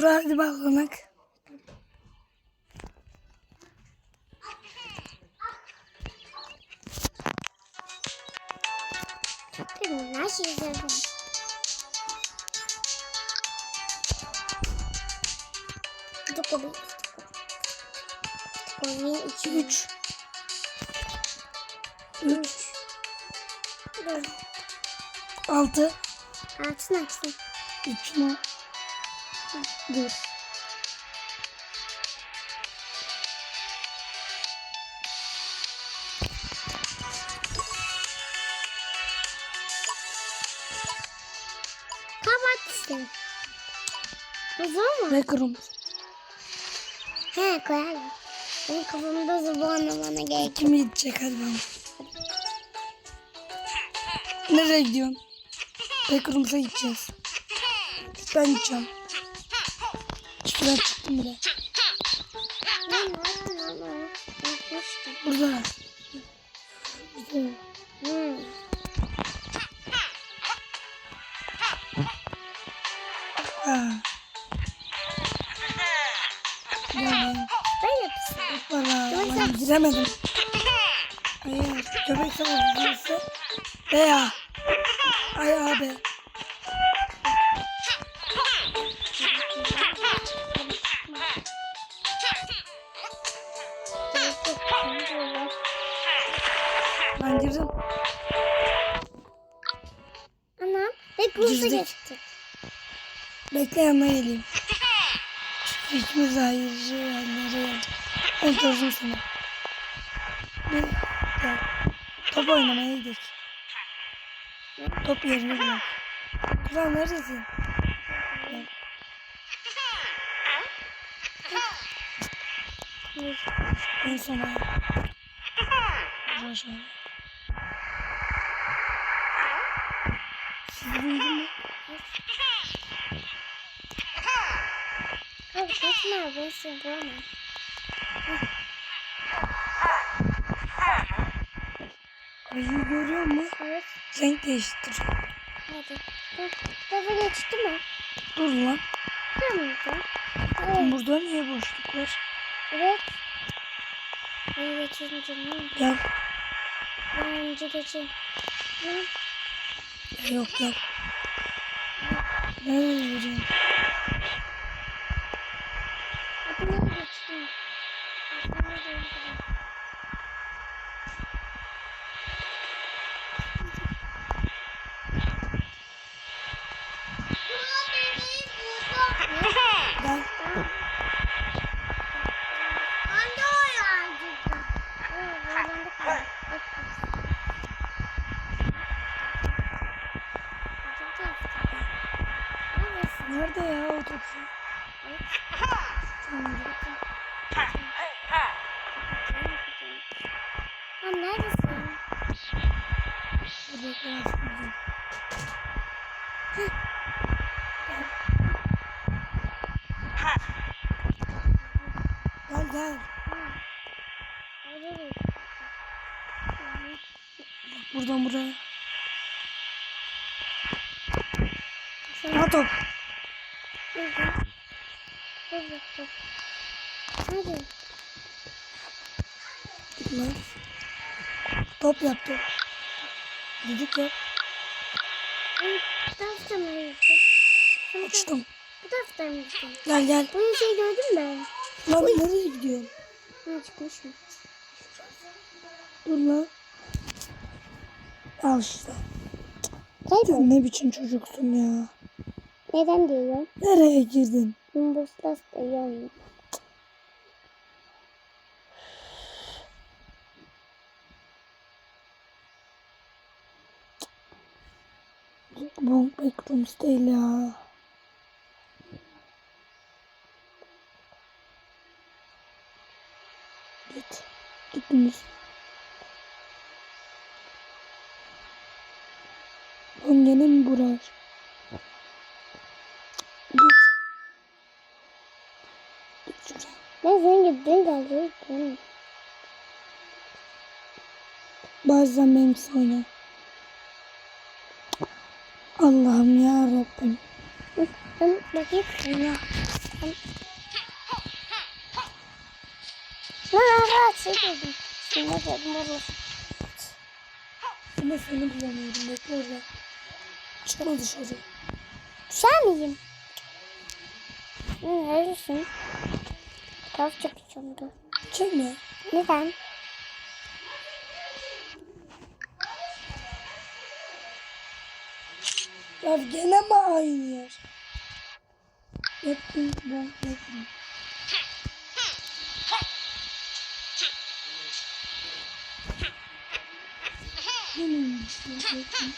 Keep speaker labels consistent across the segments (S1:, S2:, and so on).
S1: Dur hadi baklanak.
S2: Benim nasıl izledim? Kobi. Kobi iki üç.
S1: 3,
S2: Üç. Dur.
S1: 6,
S2: Açsın açsın.
S1: 3 mu? Dur.
S2: Kapat işte. Bu zor mu?
S1: Backroom.
S2: He koyalım. Benim kafamda bu anlamana gerek.
S1: Kim gidecek hadi bakalım. Nereye gidiyorsun? Backroom'sa gideceğiz. Ben gideceğim. Şuradan çıktım bile. Burada. Ha. Valla ben giremedim. Hayır. Köpek savaşçısı. Veya. Ay abi.
S2: Geçtik.
S1: Bekle yanına geleyim. Çünkü ikimiz de ayrıca yerlere geldik. Ben gördüm seni. Bir, gel. Top oynamaya gidelim. Top yerini bulalım. Kral neredesin? Gel. En sona. Güzel şöyle. Siz duydun mu?
S2: Kaçma. Ben seni bulamam.
S1: Ayıyı görüyor musun?
S2: Evet.
S1: Renk değiştiriyor.
S2: Hadi. Dur. Kafa geçti mi?
S1: Dur lan.
S2: Tamam mı? Evet.
S1: Burada niye boşluk var?
S2: Evet. Ben geçeyim canım.
S1: Gel.
S2: Ben önce geçeyim. Hı?
S1: Ya Yok gel. Nereye yürüyorsun?
S2: Hadi ben geçtim. Aslında değil.
S1: Gel.
S2: Anne o yağcıkta. Evet, buradan da kalır. Bak. Neredesin?
S1: Nerede ya o topçu? Tamam.
S2: Lan neredesin?
S1: Dur bekle ben çıkmayacağım. Gel gel. Buradan buraya.
S2: Sen
S1: Ha top.
S2: Dur. Hadi.
S1: Git lan. Top yaptı. Dedik ya.
S2: Bu tarafta mı gittin? Sen bu tarafta mı gittin?
S1: Gel gel.
S2: Bunu şey gördün mü?
S1: Lan nereye gidiyorsun?
S2: Ha çıkmış mı?
S1: Dur lan. Al işte. Sen ne biçim çocuksun ya.
S2: Neden diyor?
S1: Nereye girdin?
S2: İyi oynuyor.
S1: Bu Backrooms değil ya. Git. Gittiniz. Öngenin burar. Git.
S2: Ben senin gittiğin geldi.
S1: Bazen benimsi oyna. Allah'ım ya Rabbim.
S2: Ben bakayım.
S1: Oyna.
S2: Lan ara şey dedim. Şimdi dedim olur.
S1: Ama seni bulamıyorum. Bekle orada. Çıkma dışarı.
S2: Düşer miyim? Neredesin? Fotoğraf çekeceğim dur.
S1: Çekme.
S2: Neden?
S1: Ya gene mi aynı yer? Yaptım ben yaptım. Yine mi? Yaptım.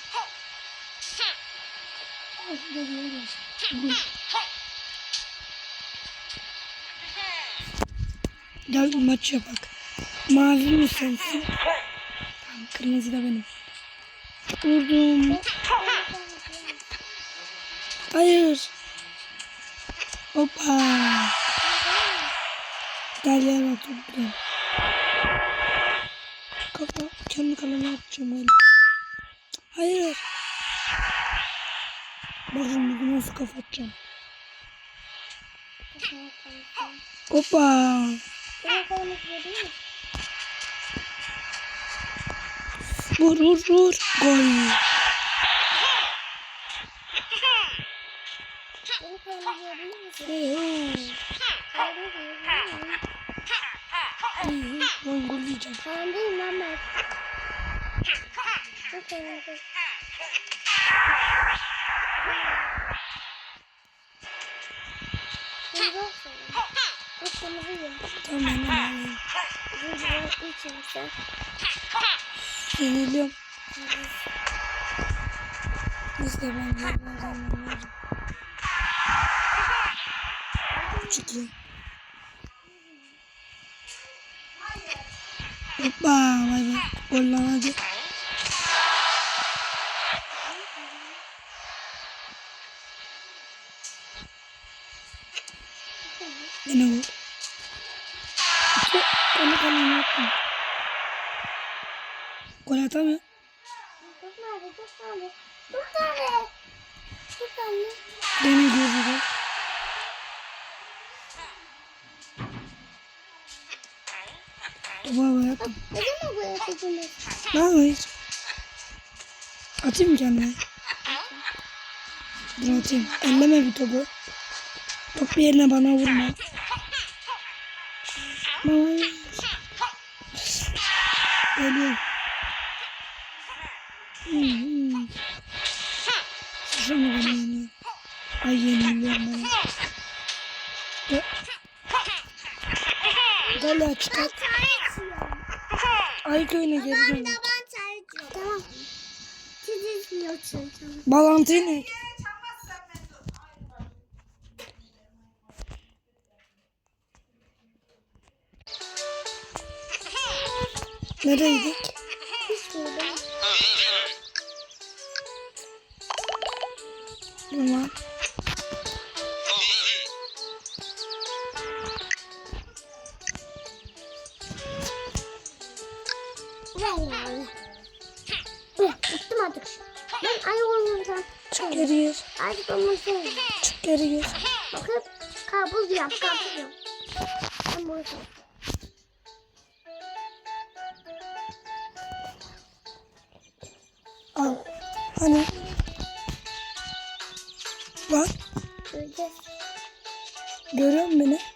S1: Ah, şurada bir yer Gel maç yapak. Mavi mi sensin? Tamam, kırmızı da benim. Vurdum. Hayır. Hoppa. Bak çok güzel. Kafa kendi kaleme yapacağım öyle. Hayır. Bakın bunu nasıl kafa atacağım. Hoppa.
S2: Kolumu görüyor musun?
S1: Vur vur vur. Gol.
S2: Görüyor musun?
S1: hey, hey. Ben gol yiyeceğim.
S2: Kolum değil lan ben. Bu kolumu gör. Kırmızı olsun. Bu kırmızı yiyor.
S1: Tamam ben de alayım.
S2: Zincirler için sen.
S1: Yeniliyorum. Neyse ben de birazdan yeniliyorum. Çok iyi. Hoppa vay be. Gol lan hadi. Yine vur. Tane kalemi attım. Gol atamıyor.
S2: Çok nerede? Çok nerede? Çok nerede? Çok nerede?
S1: Beni gördü. Topu havaya attım.
S2: Neden bu yapacağız?
S1: Ne yapayım? Atayım kendime? Dur atayım. Elleme bir topu. Top bir yerine bana vurma. Sonra beni yeniyor. Ay yeniliyorum ben. Gel ya çıkar. Ay köyüne geri dön. ne? Nereydik?
S2: Ver yani. Bıktım artık. Ben ayı olmayacağım.
S1: Çık geri gir.
S2: Artık olmasın.
S1: Çık geri gir.
S2: Bakın kabul yap, kabul yap. Ben bunu
S1: Al. Hani? Bak.
S2: Göreceğiz.
S1: Görüyor musun beni?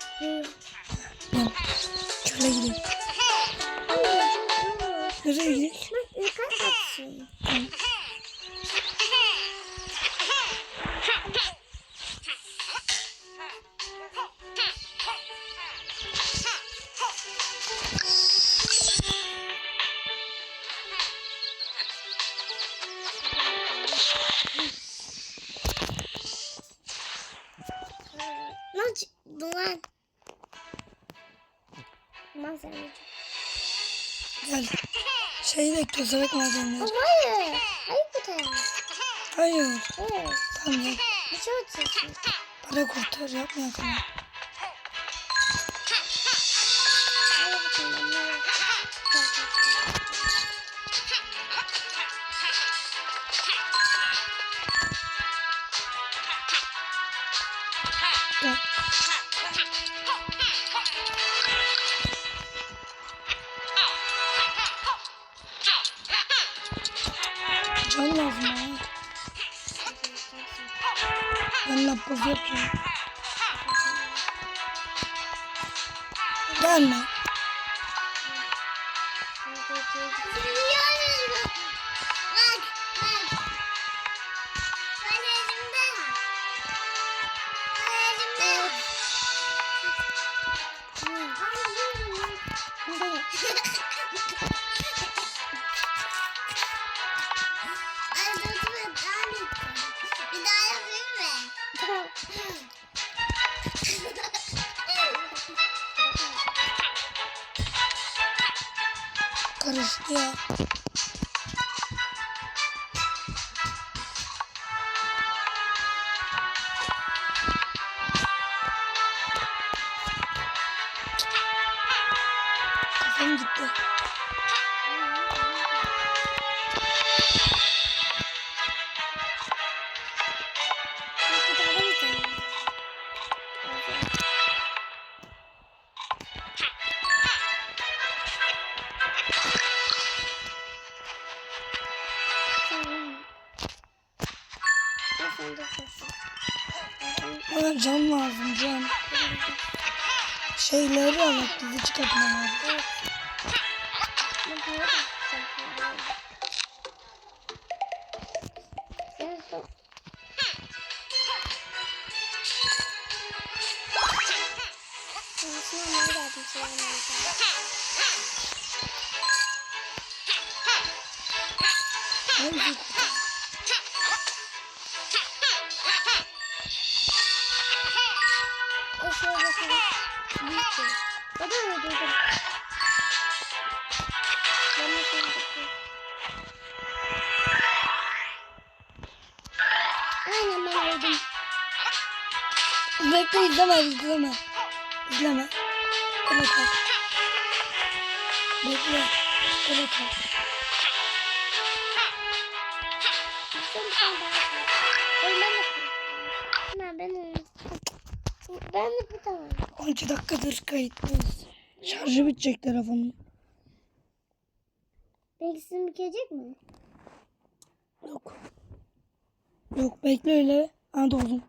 S1: Közelek malzemeleri.
S2: Hayır. Hayır bu tarafa.
S1: Hayır.
S2: Evet.
S1: Tamam.
S2: Bir şey.
S1: Para kurtar yapma yakala. Gelme.
S2: Biliyoruz.
S1: 我 Şeyleri alıp bizi çıkartmam lazım. Hangi?
S2: O da öyle duydum. Ben de seni bekliyorum. Aynen ben öldüm.
S1: Bekle izleme izleme. İzleme. Öyle kal. Bekle. 12 dakikadır kayıttayız. Şarjı bitecek telefonun.
S2: Belki sizin bitecek mi?
S1: Yok. Yok bekle öyle. Ha doğdum.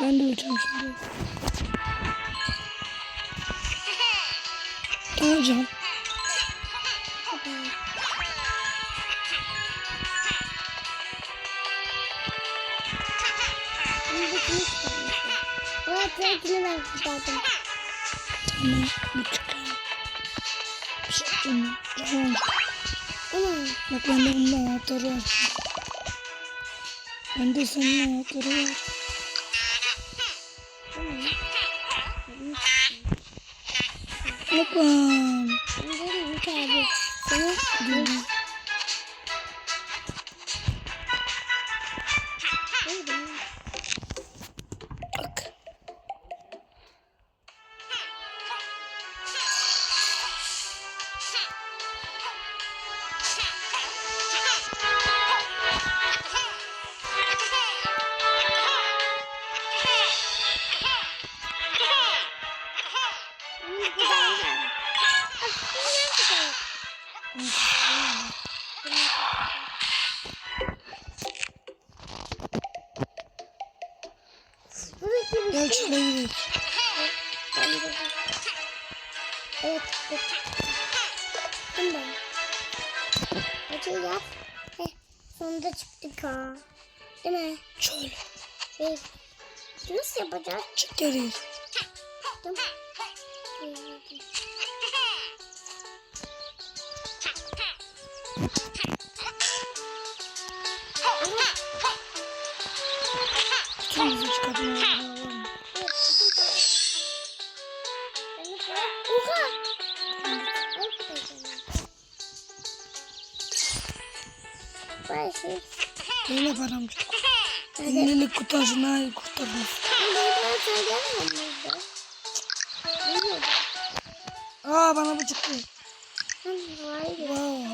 S1: Ben de öleceğim şimdi. Öleceğim.
S2: Renkli ben tutardım.
S1: Tamam. Bir çıkayım. Bir şey yapacağım. Tamam.
S2: Ama
S1: Bak bende bunun anahtarı var. Bende senin anahtarı var. Hoppa.
S2: ben ilk abi. Sana
S1: Gel
S2: şey.
S1: şuraya gidelim.
S2: Evet. ben. Hadi yap. Heh, sonunda çıktık ha. Değil mi?
S1: Şöyle.
S2: Evet. Nasıl yapacağız?
S1: Çık geriye.
S2: Çıktım.
S1: Kurtardım.
S2: Ben söyleyemem miydi? Ne diyordu?
S1: Aa bana bu çıktı. Wow.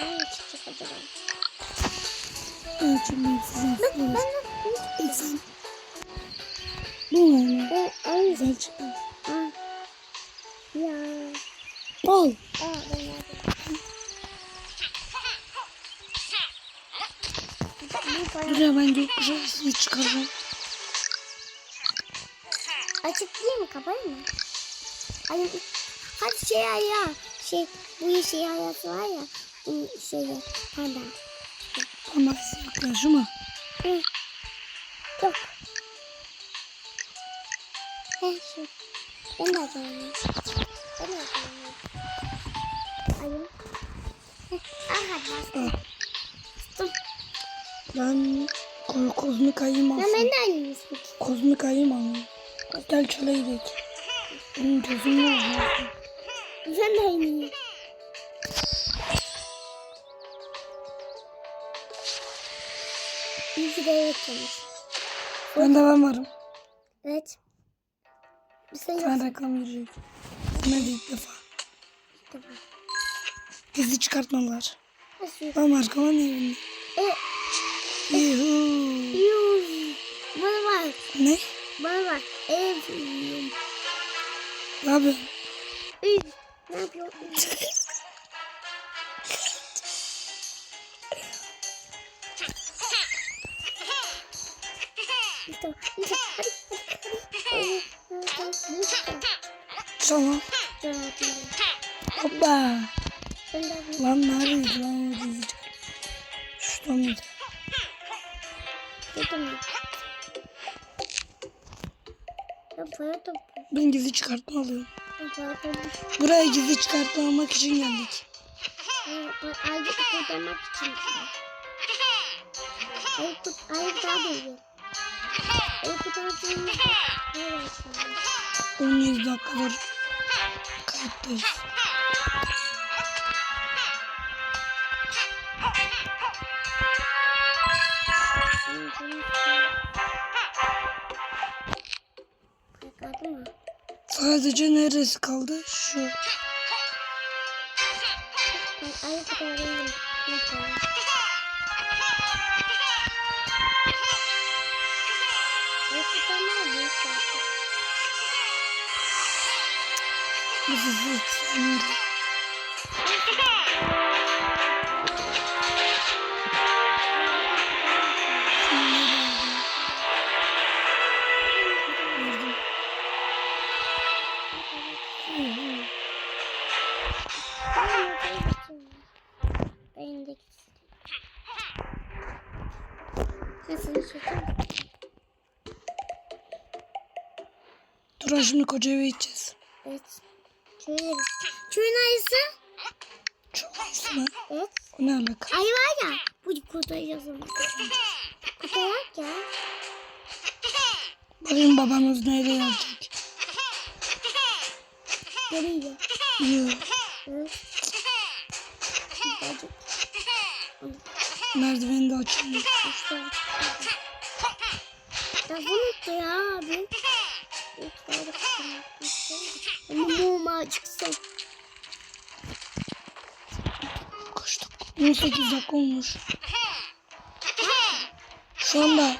S2: Ne çıkacak acaba?
S1: Ben şimdi sizin
S2: Ben
S1: sizin.
S2: de
S1: İlk sen. Bu mu?
S2: ben aynı
S1: Güzel çıktı.
S2: Ya.
S1: Al.
S2: Aa ben nerede? Bu para
S1: Dur gökkuşağı ismi çıkaracağım.
S2: açık değil mi? Kapalı mı? Ay, hadi şey ya. Şey, bu şey hayatı var ya. Şey, panda.
S1: Ama ya şu mu?
S2: Hı. Yok. He şu. Ben de açayım. Ben de açayım. Ayım. Heh, hadi bastım.
S1: Ben ko kozmik ayım
S2: Ya ben de aynı.
S1: Kozmik ayım alayım. Gel çöle gidelim. Benim gözüm ne oldu?
S2: Ben de. İyi ki de evet demiş.
S1: Ben de ben varım.
S2: Evet. Bir şey yok.
S1: Sen reklam girecek. Ne ilk defa.
S2: Tamam.
S1: Gizli çıkartmalar.
S2: Nasıl?
S1: Ben arkama niye bindi?
S2: E,
S1: Yuhuu.
S2: yuh. Bana bak.
S1: Ne?
S2: Bana bak. Ev.
S1: Ne yapıyorsun?
S2: Üy. Ne yapıyorsun?
S1: Tamam. Hoppa. Lan neredeydi lan o gizli çıkart? Şurada mıydı? Ben gizli çıkartma alıyorum. Buraya gizli çıkartma almak için geldik.
S2: Ayı kurtarmak için. Ayı kurt, ayı daha kurtardığımızda ne var sonra?
S1: 17 dakikadır kayıttayız.
S2: Senin canın
S1: Sadece neresi kaldı? Şu.
S2: Ayı kurtarayım. Gitsin. Nasıl çekim?
S1: Dur şimdi koca eve gideceğiz.
S2: Evet. Şöyle. Köyün ayısı.
S1: Çok iyisin ha.
S2: Evet.
S1: O ne alaka?
S2: Ayı var ya. Bu kurtayı yazılmış. Kurtayak ya.
S1: Bakayım babamız neyle gelecek.
S2: Birazcık.
S1: Merdiveni de.
S2: İşte. Ya unuttu ya abi. Ama muma çıksın.
S1: Kaç dakika? 18 dakika olmuş. Şu anda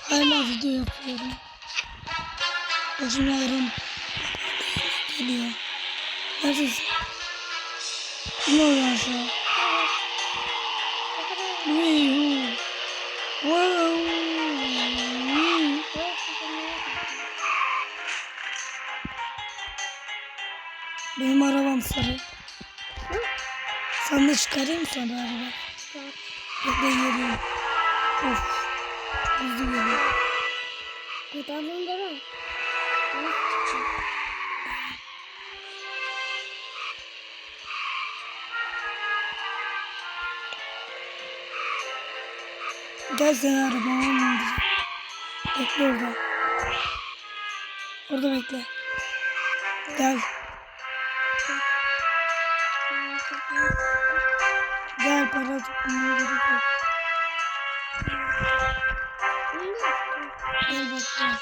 S1: hala video yapıyorum. Başım ağrım geliyor. Neredesin? Ne oluyor an? Yuhu. Wow. Benim arabam sarı. Sen de çıkarayım sana araba? Bekle geliyorum. Of. Hızlı geliyor.
S2: Kurtardın değil mi?
S1: Gel seni arabama bindireyim. Bekle orada. Orada bekle. Gel. Gel para tutmaya gerek yok. Gel bak gel.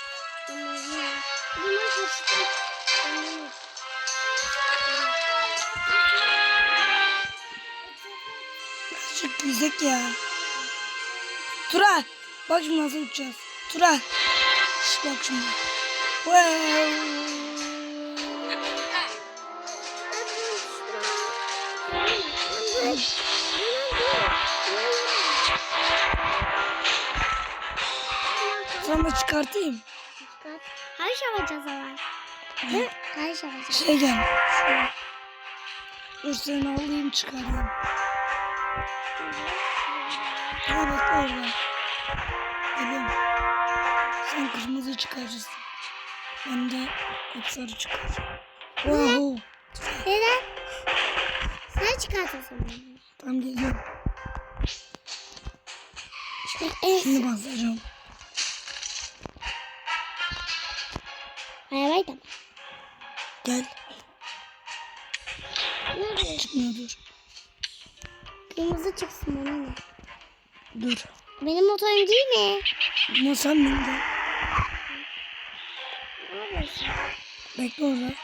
S1: Azıcık yüzek ya. Tura. Bak şimdi nasıl uçacağız. Tura. Şş, bak şimdi. Wow. Sana çıkartayım.
S2: Kaç yapacağız ama? Ne? Kaç yapacağız?
S1: Şey gel. Dur seni alayım çıkarayım. Orada. Geliyorum. Sen kırmızı çıkarırsın. Ben de hep sarı çıkaracağım. Wow.
S2: Neden? Sen çıkartırsın beni.
S1: Tam geliyorum.
S2: En
S1: Şimdi basacağım.
S2: Arabayı da.
S1: Gel.
S2: Nerede?
S1: Çıkmıyor dur.
S2: Kırmızı çıksın bana ne?
S1: Dur.
S2: Benim motorum değil mi?
S1: Ama sen bindin. Bekle orada.